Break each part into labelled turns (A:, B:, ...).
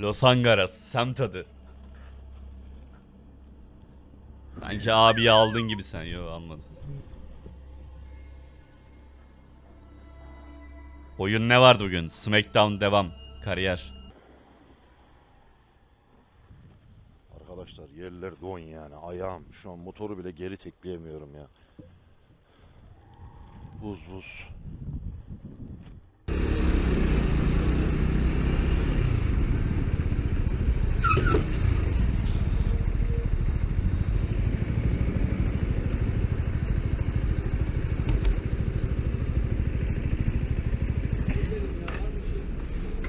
A: Los Angeles, semt adı. Sanki abiyi aldın gibi sen. Yo almadın. Oyun ne vardı bugün? Smackdown devam. Kariyer.
B: Arkadaşlar yerler don yani ayağım şu an motoru bile geri tekleyemiyorum ya. Buz buz.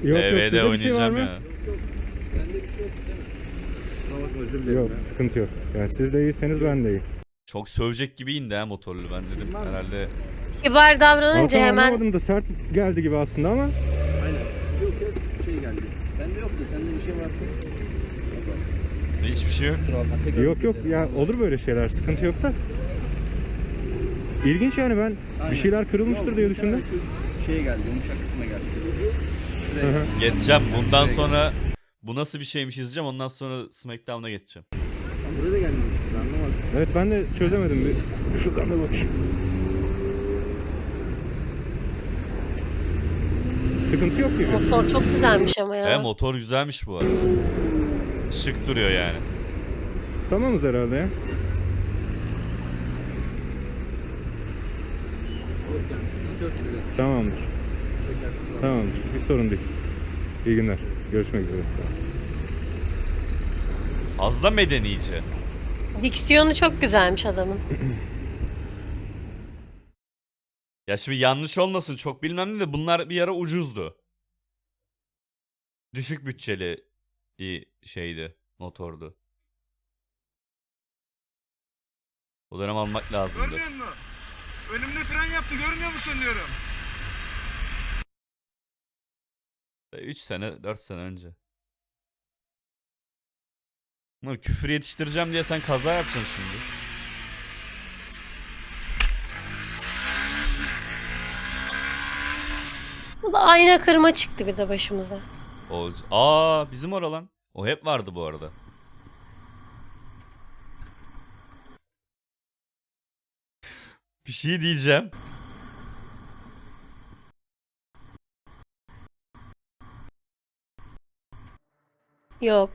C: Yok
A: EV'de
C: yok sizde bir şey var
A: oynayacağım
C: mı?
A: ya.
D: Şey yok değil mi? Kusura bakma özür dilerim
C: Yok
D: ya.
C: sıkıntı yok. Yani siz de iyiyseniz ben de iyi.
A: Çok sövecek gibi indi ha motorlu ben dedim. Herhalde
E: Kibar davranınca hemen
C: anlamadım da sert geldi gibi aslında ama
D: Aynen. Yok ya şey geldi. Bende yok da sende bir şey varsa.
A: hiçbir şey yok.
D: Kusura bakma. tekrar
C: yok yok ya olur böyle şeyler sıkıntı yok da. İlginç yani ben
D: Aynen.
C: bir şeyler kırılmıştır
D: Yok,
C: diye düşündüm.
D: Şu şeye geldi, yumuşak kısmına geldi. Şu
A: Geçeceğim. Bundan sonra bu nasıl bir şeymiş izleyeceğim. Ondan sonra Smackdown'a geçeceğim.
D: Lan buraya da gelmemiş gibi anlamadım.
C: Evet ben de çözemedim bir. Şuradan da bakayım. Sıkıntı yok gibi.
E: motor çok güzelmiş ama ya.
A: motor güzelmiş bu arada. Şık duruyor yani.
C: Tamamız herhalde ya. Tamamdır.
D: Tekrar.
C: Tamamdır. Hiç sorun değil. İyi günler. Görüşmek üzere.
A: Az da medenice.
E: Diksiyonu çok güzelmiş adamın.
A: Ya şimdi yanlış olmasın çok bilmem ne de bunlar bir ara ucuzdu. Düşük bütçeli bir şeydi, motordu. O dönem almak lazımdı.
F: Görmüyor musun? Önümde fren yaptı görmüyor musun diyorum.
A: 3 sene, 4 sene önce. Ama küfür yetiştireceğim diye sen kaza yapacaksın şimdi.
E: Bu da ayna kırma çıktı bir de başımıza.
A: O, aa bizim oralan. O hep vardı bu arada. Bir şey diyeceğim.
E: Yok.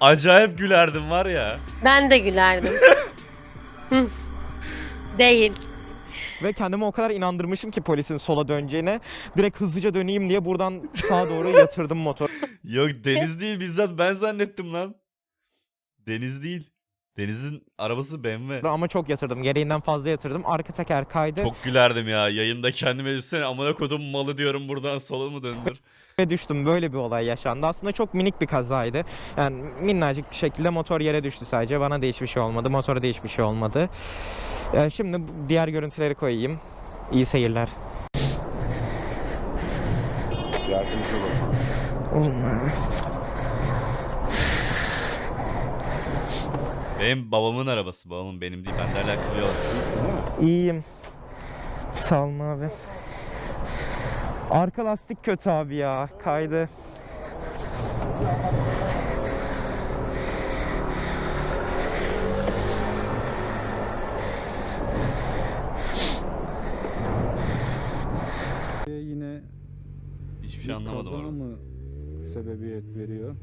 A: Acayip gülerdim var ya.
E: Ben de gülerdim. Değil.
G: Ve kendimi o kadar inandırmışım ki polisin sola döneceğine. Direkt hızlıca döneyim diye buradan sağa doğru yatırdım motoru.
A: Yok Deniz değil bizzat ben zannettim lan. Deniz değil. Deniz'in arabası BMW.
G: Ama çok yatırdım. Gereğinden fazla yatırdım. Arka teker kaydı
A: Çok gülerdim ya. Yayında kendime düşsene amına kodum malı diyorum buradan sola mı döndür?
G: ve düştüm. Böyle bir olay yaşandı. Aslında çok minik bir kazaydı. Yani minnacık bir şekilde motor yere düştü sadece. Bana da hiçbir şey olmadı. Motora da hiçbir şey olmadı. Ee, şimdi diğer görüntüleri koyayım. İyi seyirler.
B: Yardımcı olun.
G: Olma.
A: Benim babamın arabası. Babamın benim değil. Bende hala var.
G: İyiyim. Sağ olun abi. Arka lastik kötü abi ya. Kaydı.
H: yine
A: Hiçbir
H: bir
A: şey anlamadım orada.
H: mı sebebiyet veriyor?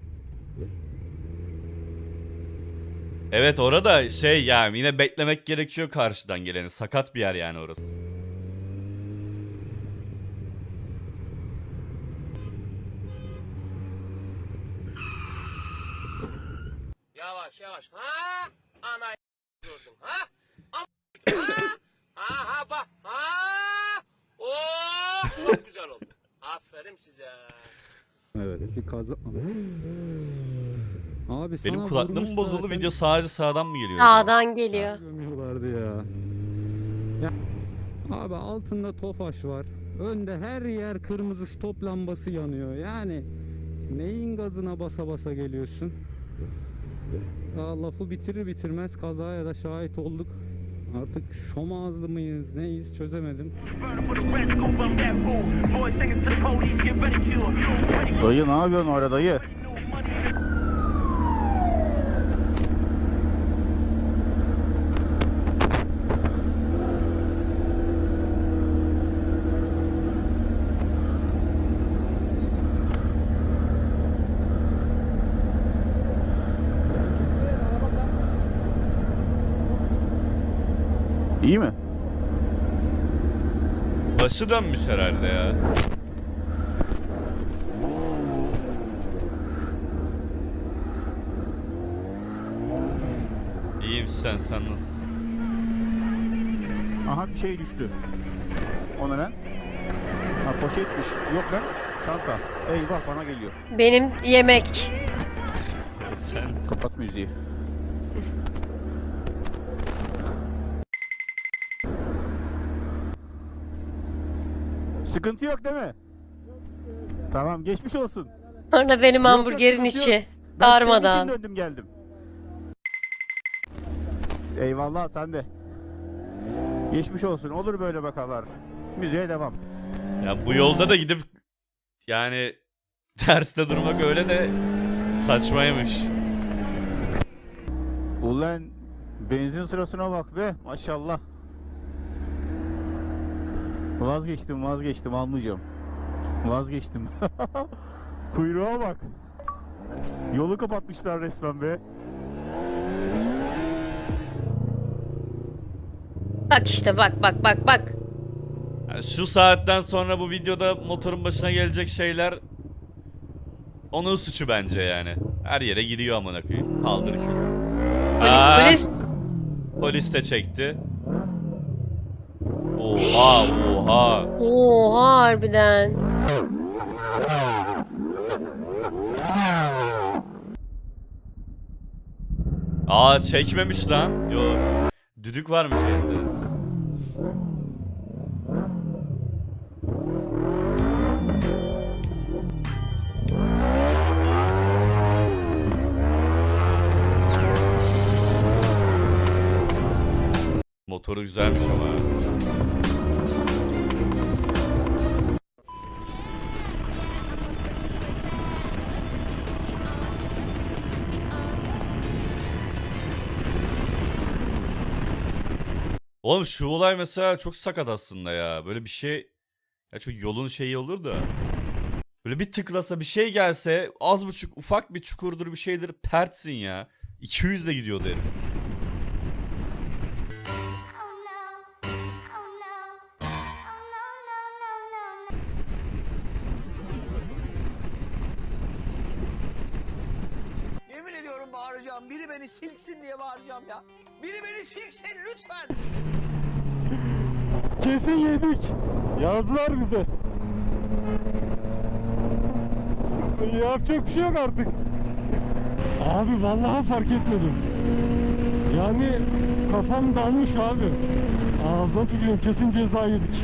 A: Evet orada şey yani yine beklemek gerekiyor karşıdan geleni. Sakat bir yer yani orası.
I: Yavaş yavaş. Ha? Ana gördüm. Ha? Am ha? Aha bak. Ha? Oo çok güzel oldu. Aferin size.
H: Evet bir kaza. Abi
A: Benim
H: sana
A: kulaklığım bozuldu.
H: zaten.
A: Video sadece sağdan mı geliyor? acaba?
E: Sağdan geliyor.
H: Gömüyorlardı ya. ya. Abi altında tofaş var. Önde her yer kırmızı stop lambası yanıyor. Yani neyin gazına basa basa geliyorsun? Ya lafı bitirir bitirmez kazaya da şahit olduk. Artık şom ağızlı mıyız neyiz çözemedim.
C: Dayı ne yapıyorsun orada dayı? İyi mi?
A: Başı dönmüş herhalde ya. İyiyim sen sen nasılsın?
C: Aha bir şey düştü. O ne lan? Ha poşetmiş. Yok lan. Çanta. Eyvah bana geliyor.
E: Benim yemek.
C: Kapat müziği. Sıkıntı yok değil mi? Tamam geçmiş olsun.
E: Orada benim
C: yok,
E: hamburgerin
C: sıkıntı yok.
E: içi.
C: Ben senin
E: Darmadağın.
C: için döndüm geldim. Eyvallah sen de. Geçmiş olsun. Olur böyle vakalar. Müziğe devam.
A: Ya bu yolda da gidip yani terste durmak öyle de saçmaymış.
C: Ulan benzin sırasına bak be maşallah. Vazgeçtim vazgeçtim almayacağım. Vazgeçtim. Kuyruğa bak. Yolu kapatmışlar resmen be.
E: Bak işte bak bak bak bak.
A: Yani şu saatten sonra bu videoda motorun başına gelecek şeyler onun suçu bence yani. Her yere gidiyor amına koyayım. Kaldır kül.
E: Polis
A: Aa,
E: polis.
A: Polis de çekti. Oha oha.
E: Oha harbiden.
A: Aa çekmemiş lan. Yo. Düdük varmış elinde. Motoru güzelmiş ama. Oğlum şu olay mesela çok sakat aslında ya. Böyle bir şey ya çok yolun şeyi olur da. Böyle bir tıklasa bir şey gelse az buçuk ufak bir çukurdur bir şeydir pertsin ya. 200 de gidiyordu herif.
I: Bağıracağım. Biri beni silksin diye bağıracağım ya. Biri beni silksin lütfen.
H: Kesin yedik. Yazdılar bize. Yapacak bir şey yok artık. Abi vallahi fark etmedim. Yani kafam dalmış abi. Ağzına tükürüyorum kesin ceza yedik.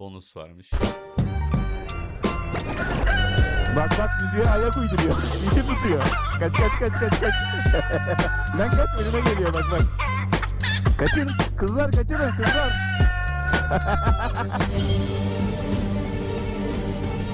A: Bonus varmış.
C: Bak bak müziğe ayak uyduruyor. İti tutuyor. Kaç kaç kaç kaç kaç. Lan kaç önüme geliyor bak bak. Kaçın kızlar kaçırın kızlar.